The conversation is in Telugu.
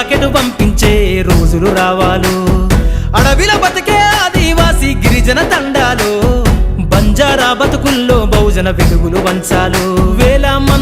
రాకెట్ పంపించే రోజులు రావాలు. అడవిల బతికే ఆదివాసి గిరిజన తండాలు బంజారా బతుకుల్లో బహుజన వెలుగులు వంచాలు. వేల మంద